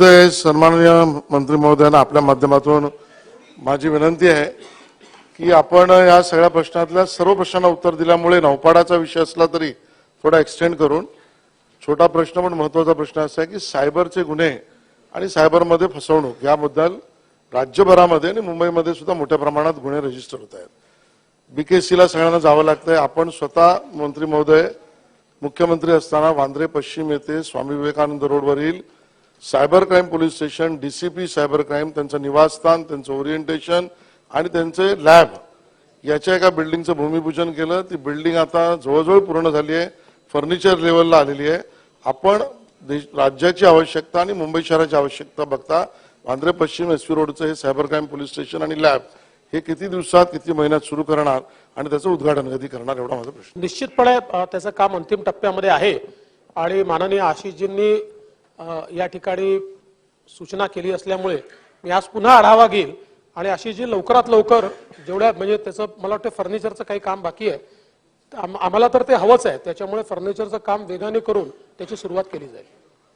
सन्माननीय मंत्री महोदयांना आपल्या माध्यमातून माझी विनंती आहे की आपण या सगळ्या प्रश्नातल्या सर्व प्रश्नांना उत्तर दिल्यामुळे नौपाडाचा विषय असला तरी थोडा एक्सटेंड करून छोटा प्रश्न पण महत्त्वाचा प्रश्न असा आहे की सायबरचे गुन्हे आणि सायबरमध्ये फसवणूक याबद्दल राज्यभरामध्ये आणि मुंबईमध्ये सुद्धा मोठ्या प्रमाणात गुन्हे रजिस्टर होत आहेत. बीकेसीला सगळ्यांना जावं लागतंय. आपण स्वतः मंत्री महोदय मुख्यमंत्री असताना वांद्रे पश्चिम येथे स्वामी विवेकानंद रोडवरील cyber crime police station DCP cyber crime त्यांचं निवासस्थान त्यांचं ओरिएंटेशन आणि त्यांचे लॅब याच्या एका बिल्डिंगचं भूमिपूजन केलं. ती बिल्डिंग आता जवळजवळ पूर्ण झाली आहे. फर्निचर लेवलला आलेली आहे. आपण राज्याची आवश्यकता आणि मुंबई शहराची आवश्यकता बघता वांद्रे पश्चिम एस रोडचं हे सायबर क्राईम पोलीस स्टेशन आणि लॅब हे किती दिवसात किती महिन्यात सुरू करणार आणि त्याचं उद्घाटन कधी करणार एवढा माझा प्रश्न. निश्चितपणे त्याचं काम अंतिम टप्प्यामध्ये आहे. आणि माननीय आशिषजींनी या ठिकाणी सूचना केली असल्यामुळे मी आज पुन्हा आढावा घेईल. आणि अशी जी लवकरात लवकर जेवढ्या म्हणजे त्याचं मला वाटतं फर्निचरचं काही काम बाकी आहे आम्हाला तर ते हवंच आहे. त्याच्यामुळे फर्निचरचं काम वेगाने करून त्याची सुरुवात केली जाईल.